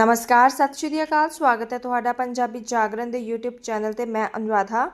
ਨਮਸਕਾਰ, ਸਤਿ ਸ਼੍ਰੀ ਅਕਾਲ, ਸਵਾਗਤ ਹੈ ਤੁਹਾਡਾ ਪੰਜਾਬੀ ਜਾਗਰਣ ਦੇ YouTube ਚੈਨਲ ਤੇ, ਮੈਂ ਅਨੁਰਾਧਾ।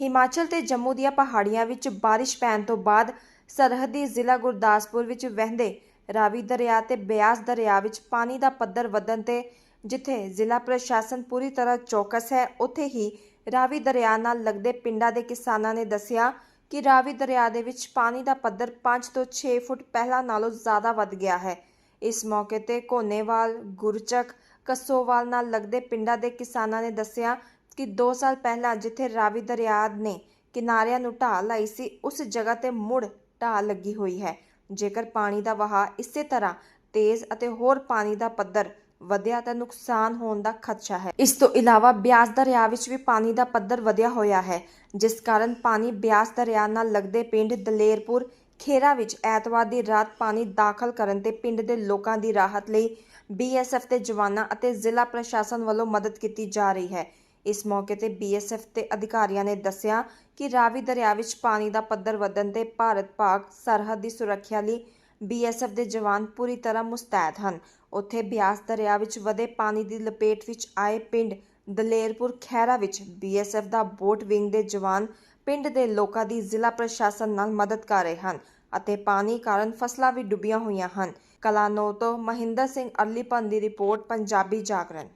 ਹਿਮਾਚਲ ਤੇ ਜੰਮੂ ਦੀਆਂ ਪਹਾੜੀਆਂ ਵਿੱਚ ਬਾਰਿਸ਼ ਪੈਣ ਤੋਂ ਬਾਅਦ ਸਰਹੱਦੀ ਜ਼ਿਲ੍ਹਾ ਗੁਰਦਾਸਪੁਰ ਵਿੱਚ ਵਹਿੰਦੇ ਰਾਵੀ ਦਰਿਆ ਤੇ ਬਿਆਸ ਦਰਿਆ ਵਿੱਚ ਪਾਣੀ ਦਾ ਪੱਧਰ ਵਧਣ ਤੇ, ਜਿੱਥੇ ਜ਼ਿਲ੍ਹਾ ਪ੍ਰਸ਼ਾਸਨ ਪੂਰੀ ਤਰ੍ਹਾਂ ਚੌਕਸ ਹੈ, ਉੱਥੇ ਹੀ ਰਾਵੀ ਦਰਿਆ ਨਾਲ ਲੱਗਦੇ ਪਿੰਡਾਂ ਦੇ ਕਿਸਾਨਾਂ ਨੇ ਦੱਸਿਆ ਕਿ ਰਾਵੀ ਦਰਿਆ ਦੇ ਵਿੱਚ ਪਾਣੀ ਦਾ ਪੱਧਰ 5 ਤੋਂ 6 ਫੁੱਟ ਪਹਿਲਾਂ ਨਾਲੋਂ ਜ਼ਿਆਦਾ ਵੱਧ ਗਿਆ ਹੈ। ਇਸ ਮੌਕੇ ਤੇ ਕੋਨੇਵਾਲ ਗੁਰਚਕ, ਕਸੋਵਾਲ ਨਾਲ ਲੱਗਦੇ ਪਿੰਡਾਂ ਦੇ ਕਿਸਾਨਾਂ ਨੇ ਦੱਸਿਆ ਕਿ 2 ਸਾਲ ਪਹਿਲਾਂ ਜਿੱਥੇ ਰਾਵੀ ਦਰਿਆ ਨੇ ਕਿਨਾਰਿਆਂ ਨੂੰ ਢਾਹ ਲਾਈ ਸੀ, ਉਸ ਜਗ੍ਹਾ ਤੇ ਮੁੜ ਢਾਹ ਲੱਗੀ ਹੋਈ ਹੈ। ਜੇਕਰ ਪਾਣੀ ਦਾ ਵਹਾਅ ਇਸੇ ਤਰ੍ਹਾਂ ਤੇਜ਼ ਅਤੇ ਹੋਰ ਪਾਣੀ ਦਾ ਪੱਧਰ ਵਧਿਆ ਤਾਂ ਨੁਕਸਾਨ ਹੋਣ ਦਾ ਖਦਸ਼ਾ ਹੈ। ਇਸ ਤੋਂ ਇਲਾਵਾ ਬਿਆਸ ਦਰਿਆ ਵਿੱਚ ਵੀ ਪਾਣੀ ਦਾ ਪੱਧਰ ਵਧਿਆ ਹੋਇਆ ਹੈ, ਜਿਸ ਕਾਰਨ ਪਾਣੀ ਬਿਆਸ ਦਰਿਆ ਨਾਲ ਲੱਗਦੇ ਪਿੰਡ ਦਲੇਰਪੁਰ ਖੇਰਾ ਵਿੱਚ ਐਤਵਾਰ ਦੀ ਰਾਤ ਪਾਣੀ ਦਾਖਲ ਕਰਨ ਤੇ ਪਿੰਡ ਦੇ ਲੋਕਾਂ ਦੀ ਰਾਹਤ ਲਈ ਬੀਐਸਐਫ ਦੇ ਜਵਾਨਾਂ ਅਤੇ ਜ਼ਿਲ੍ਹਾ ਪ੍ਰਸ਼ਾਸਨ ਵੱਲੋਂ ਮਦਦ ਕੀਤੀ ਜਾ ਰਹੀ ਹੈ। ਇਸ ਮੌਕੇ ਤੇ ਬੀਐਸਐਫ ਦੇ ਅਧਿਕਾਰੀਆਂ ਨੇ ਦੱਸਿਆ ਕਿ ਰਾਵੀ ਦਰਿਆ ਵਿੱਚ ਪਾਣੀ ਦਾ ਪੱਧਰ ਵਧਣ ਤੇ ਭਾਰਤ ਪਾਕ ਸਰਹੱਦ ਦੀ ਸੁਰੱਖਿਆ ਲਈ ਬੀਐਸਐਫ ਦੇ ਜਵਾਨ ਪੂਰੀ ਤਰ੍ਹਾਂ ਮੁਸਤੈਦ ਹਨ। ਉੱਥੇ ਬਿਆਸ ਦਰਿਆ ਵਿੱਚ ਵਧੇ ਪਾਣੀ ਦੀ ਲਪੇਟ ਵਿੱਚ ਆਏ ਪਿੰਡ ਦਲੇਰਪੁਰ ਖੈਰਾ ਵਿੱਚ ਬੀਐਸਐਫ ਦਾ ਬੋਟ ਵਿੰਗ ਦੇ ਜਵਾਨ ਪਿੰਡ ਦੇ ਲੋਕਾਂ ਦੀ ਜ਼ਿਲ੍ਹਾ ਪ੍ਰਸ਼ਾਸਨ ਨਾਲ ਮਦਦ ਕਰ ਰਹੇ ਹਨ ਅਤੇ ਪਾਣੀ ਕਾਰਨ ਫਸਲਾਂ ਵੀ ਡੁੱਬੀਆਂ ਹੋਈਆਂ ਹਨ। ਕਲਾਨੋ ਤੋਂ ਮਹਿੰਦਰ ਸਿੰਘ ਅਰਲੀਪਨ ਦੀ ਰਿਪੋਰਟ, ਪੰਜਾਬੀ ਜਾਗਰਣ।